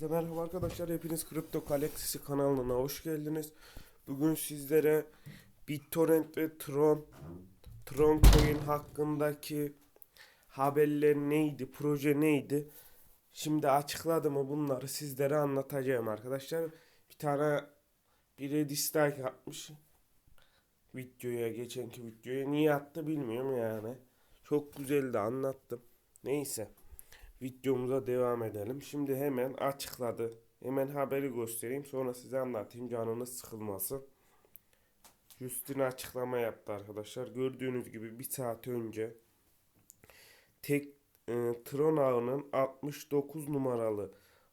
Herkese merhaba arkadaşlar. Hepiniz Kripto Galaxy kanalına hoş geldiniz. Bugün sizlere BitTorrent ve Tron Tron Coin hakkındaki haberler neydi, proje neydi? Şimdi açıkladı mı bunları sizlere anlatacağım arkadaşlar. Bir tane biri dislike atmış videoya, geçenki videoya. Niye attı bilmiyorum yani. Çok güzeldi anlattım. Neyse videomuza devam edelim. Şimdi hemen açıkladı. Hemen haberi göstereyim. Sonra size anlatayım canınız sıkılmasın. Justin açıklama yaptı arkadaşlar. Gördüğünüz gibi bir saat önce tek e, Tron ağının 69 numaralı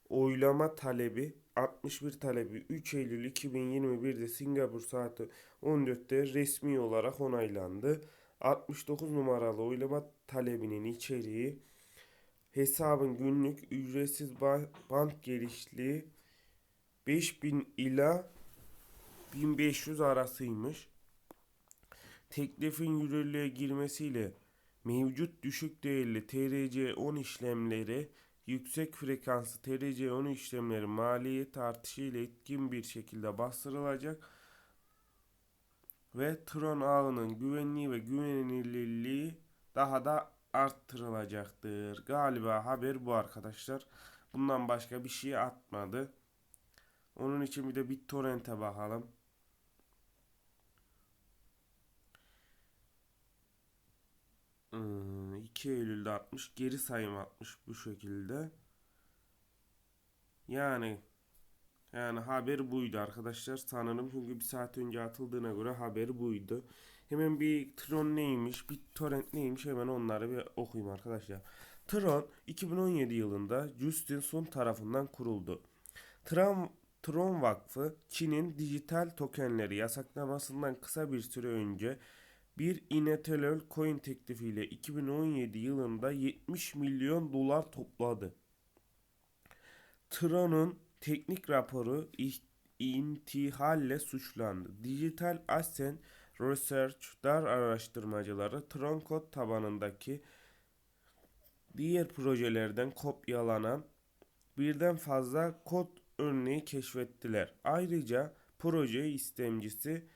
oylama talebi 61 talebi 3 Eylül 2021'de Singapur saati 14'te resmi olarak onaylandı. 69 numaralı oylama talebinin içeriği hesabın günlük ücretsiz ba- bank gelişliği 5000 ila 1500 arasıymış. Teklifin yürürlüğe girmesiyle mevcut düşük değerli TRC10 işlemleri yüksek frekanslı TRC10 işlemleri maliyet artışı ile etkin bir şekilde bastırılacak ve Tron ağının güvenliği ve güvenilirliği daha da arttırılacaktır. Galiba haber bu arkadaşlar. Bundan başka bir şey atmadı. Onun için bir de BitTorrent'e bakalım. Hmm, 2 Eylül'de atmış. Geri sayım atmış bu şekilde. Yani yani haber buydu arkadaşlar sanırım çünkü bir saat önce atıldığına göre haber buydu. Hemen bir Tron neymiş, bir Torrent neymiş hemen onları bir okuyayım arkadaşlar. Tron 2017 yılında Justin Sun tarafından kuruldu. Tron, Tron Vakfı Çin'in dijital tokenleri yasaklamasından kısa bir süre önce bir Inetelol coin teklifiyle 2017 yılında 70 milyon dolar topladı. Tron'un teknik raporu intihalle suçlandı. Dijital Ascent Research dar araştırmacıları Tron kod tabanındaki diğer projelerden kopyalanan birden fazla kod örneği keşfettiler. Ayrıca proje istemcisi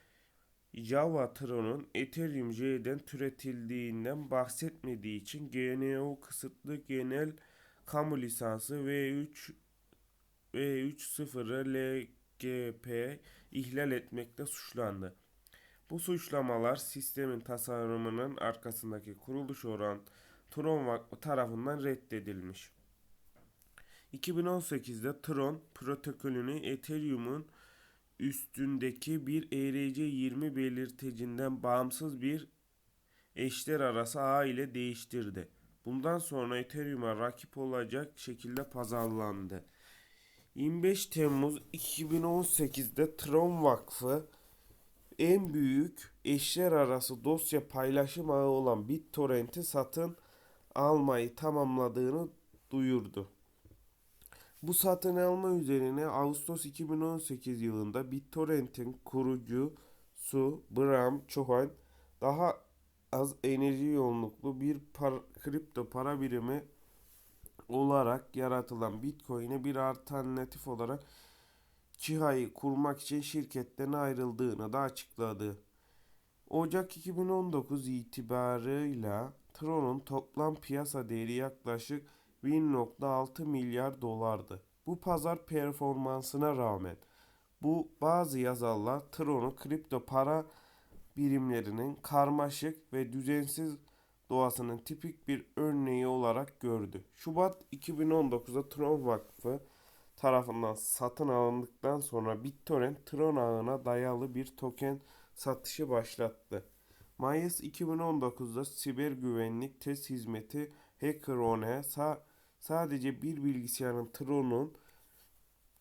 Java Tron'un Ethereum J'den türetildiğinden bahsetmediği için GNU kısıtlı genel kamu lisansı V3 V3.0'ı LGP ihlal etmekle suçlandı. Bu suçlamalar sistemin tasarımının arkasındaki kuruluş olan Tron tarafından reddedilmiş. 2018'de Tron protokolünü Ethereum'un üstündeki bir ERC20 belirtecinden bağımsız bir eşler arası ağ ile değiştirdi. Bundan sonra Ethereum'a rakip olacak şekilde pazarlandı. 25 Temmuz 2018'de Tron Vakfı en büyük eşler arası dosya paylaşım ağı olan BitTorrent'i satın almayı tamamladığını duyurdu. Bu satın alma üzerine Ağustos 2018 yılında BitTorrent'in kurucusu Bram Chohan daha az enerji yoğunluklu bir par kripto para birimi olarak yaratılan Bitcoin'e bir alternatif olarak Çiha'yı kurmak için şirketten ayrıldığını da açıkladı. Ocak 2019 itibarıyla Tron'un toplam piyasa değeri yaklaşık 1.6 milyar dolardı. Bu pazar performansına rağmen bu bazı yazarlar Tron'u kripto para birimlerinin karmaşık ve düzensiz doğasının tipik bir örneği olarak gördü. Şubat 2019'da Tron Vakfı tarafından satın alındıktan sonra BitTorrent Tron ağına dayalı bir token satışı başlattı. Mayıs 2019'da siber güvenlik test hizmeti HackerOne sa sadece bir bilgisayarın Tron'un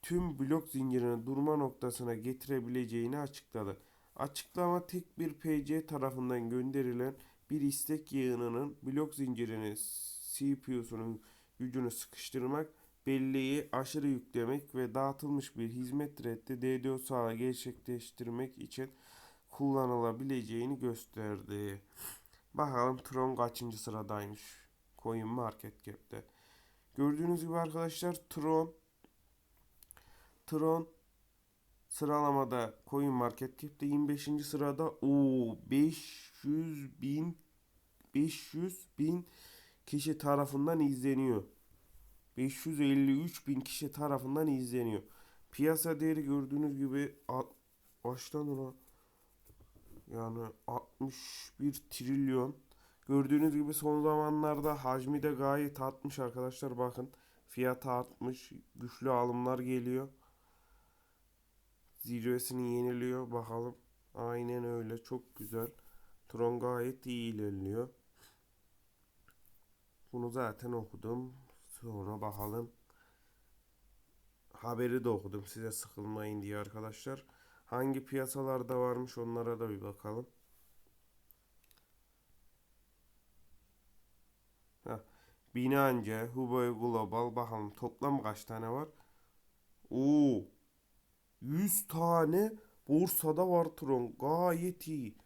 tüm blok zincirini durma noktasına getirebileceğini açıkladı. Açıklama tek bir PC tarafından gönderilen bir istek yığınının blok zincirini CPU'sunun gücünü sıkıştırmak belleği aşırı yüklemek ve dağıtılmış bir hizmet reddi DDoS ağı gerçekleştirmek için kullanılabileceğini gösterdi. Bakalım Tron kaçıncı sıradaymış Coin Market Cap'te. Gördüğünüz gibi arkadaşlar Tron Tron sıralamada Coin Market Cap'te 25. sırada. O 500 bin 500 bin kişi tarafından izleniyor. 553 bin kişi tarafından izleniyor. Piyasa değeri gördüğünüz gibi baştan ona yani 61 trilyon. Gördüğünüz gibi son zamanlarda hacmi de gayet artmış arkadaşlar bakın. Fiyatı artmış. Güçlü alımlar geliyor. Zirvesini yeniliyor. Bakalım. Aynen öyle. Çok güzel. Tron gayet iyi ilerliyor. Bunu zaten okudum. Sonra bakalım. Haberi de okudum size sıkılmayın diye arkadaşlar. Hangi piyasalarda varmış onlara da bir bakalım. Heh. Binance, Huawei Global bakalım toplam kaç tane var? Oo. 100 tane borsada var Tron. Gayet iyi.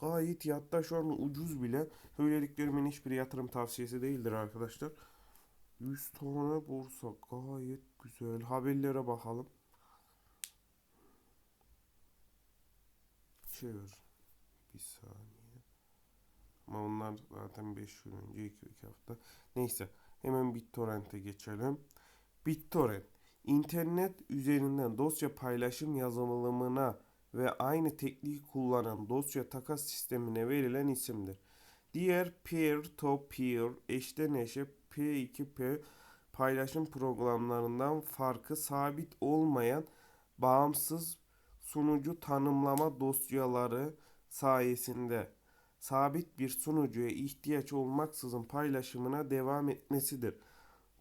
Gayet iyi. Hatta şu an ucuz bile. Söylediklerimin hiçbiri yatırım tavsiyesi değildir arkadaşlar. 100 tane borsa gayet güzel. Haberlere bakalım. Çevir. Bir saniye. Ama onlar zaten 5 gün önce 2 hafta. Neyse. Hemen BitTorrent'e geçelim. BitTorrent. İnternet üzerinden dosya paylaşım yazılımına ve aynı tekniği kullanan dosya takas sistemine verilen isimdir. Diğer peer-to-peer eşten eşe P2P paylaşım programlarından farkı sabit olmayan bağımsız sunucu tanımlama dosyaları sayesinde sabit bir sunucuya ihtiyaç olmaksızın paylaşımına devam etmesidir.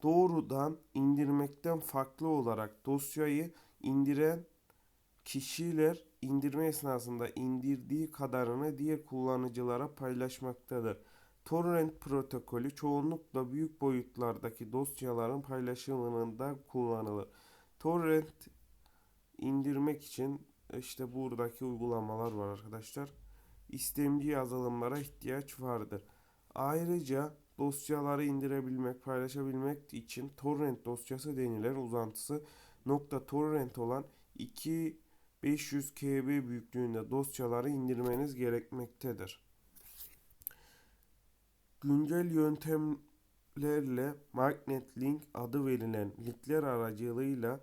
Doğrudan indirmekten farklı olarak dosyayı indiren kişiler indirme esnasında indirdiği kadarını diğer kullanıcılara paylaşmaktadır. Torrent protokolü çoğunlukla büyük boyutlardaki dosyaların paylaşımında kullanılır. Torrent indirmek için işte buradaki uygulamalar var arkadaşlar. İstemci yazılımlara ihtiyaç vardır. Ayrıca dosyaları indirebilmek, paylaşabilmek için torrent dosyası denilen uzantısı nokta .torrent olan 2 500 KB büyüklüğünde dosyaları indirmeniz gerekmektedir. Güncel yöntemlerle Magnet Link adı verilen linkler aracılığıyla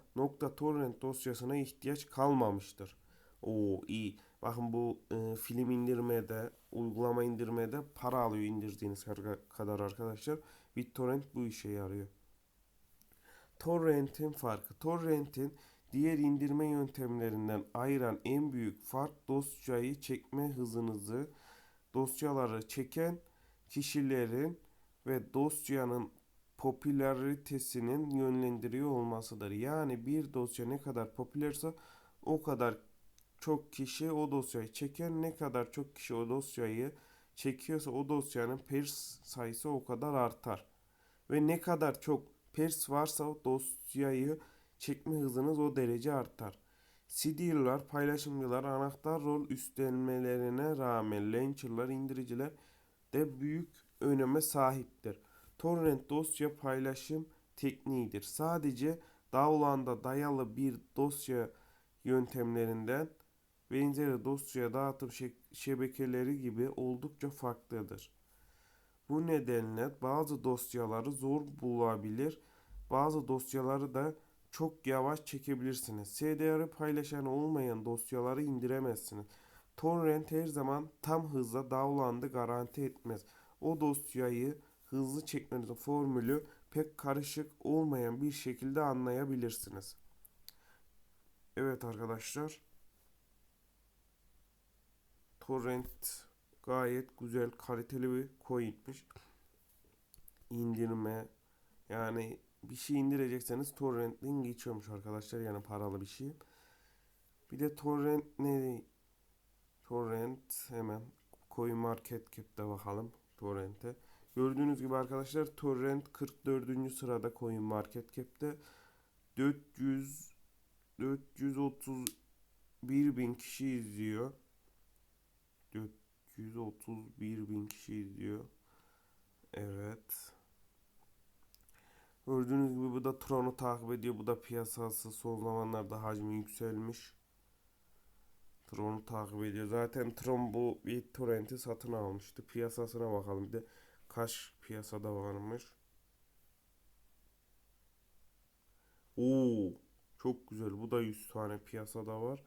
.torrent dosyasına ihtiyaç kalmamıştır. Oo iyi. Bakın bu e, film indirmede, uygulama indirmede para alıyor indirdiğiniz kadar arkadaşlar. BitTorrent bu işe yarıyor. Torrent'in farkı. Torrent'in diğer indirme yöntemlerinden ayıran en büyük fark dosyayı çekme hızınızı, dosyaları çeken kişilerin ve dosyanın popülaritesinin yönlendiriyor olmasıdır. Yani bir dosya ne kadar popülerse o kadar çok kişi o dosyayı çeker. Ne kadar çok kişi o dosyayı çekiyorsa o dosyanın pers sayısı o kadar artar. Ve ne kadar çok pers varsa o dosyayı çekme hızınız o derece artar. CD'ler, paylaşımcılar anahtar rol üstlenmelerine rağmen launcher'lar, indiriciler de büyük öneme sahiptir. Torrent dosya paylaşım tekniğidir. Sadece download'a dayalı bir dosya yöntemlerinden benzeri dosya dağıtım şebekeleri gibi oldukça farklıdır. Bu nedenle bazı dosyaları zor bulabilir, bazı dosyaları da çok yavaş çekebilirsiniz. SDR'ı paylaşan olmayan dosyaları indiremezsiniz. Torrent her zaman tam hızla download'ı garanti etmez. O dosyayı hızlı çekmenizin formülü pek karışık olmayan bir şekilde anlayabilirsiniz. Evet arkadaşlar. Torrent gayet güzel kaliteli bir coin'miş. İndirme yani bir şey indirecekseniz torrentten geçiyormuş arkadaşlar yani paralı bir şey. Bir de torrent ne? Torrent hemen Coin Market Cap'te bakalım torrent'e. Gördüğünüz gibi arkadaşlar torrent 44. sırada Coin Market Cap'te 400 431 bin kişi izliyor. 431 bin kişi izliyor. Evet. Gördüğünüz gibi bu da Tron'u takip ediyor. Bu da piyasası son zamanlarda hacmi yükselmiş. Tron'u takip ediyor. Zaten Tron bu BitTorrent'i satın almıştı. Piyasasına bakalım. Bir de kaç piyasada varmış. Oo, çok güzel. Bu da 100 tane piyasada var.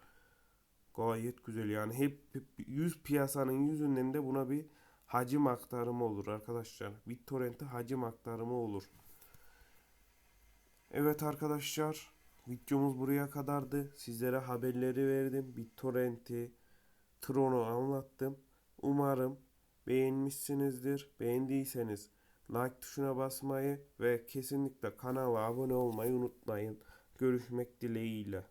Gayet güzel yani hep, hep 100 piyasanın yüzünden de buna bir hacim aktarımı olur arkadaşlar. BitTorrent'e hacim aktarımı olur. Evet arkadaşlar videomuz buraya kadardı. Sizlere haberleri verdim. BitTorrent'i, Tron'u anlattım. Umarım beğenmişsinizdir. Beğendiyseniz like tuşuna basmayı ve kesinlikle kanala abone olmayı unutmayın. Görüşmek dileğiyle.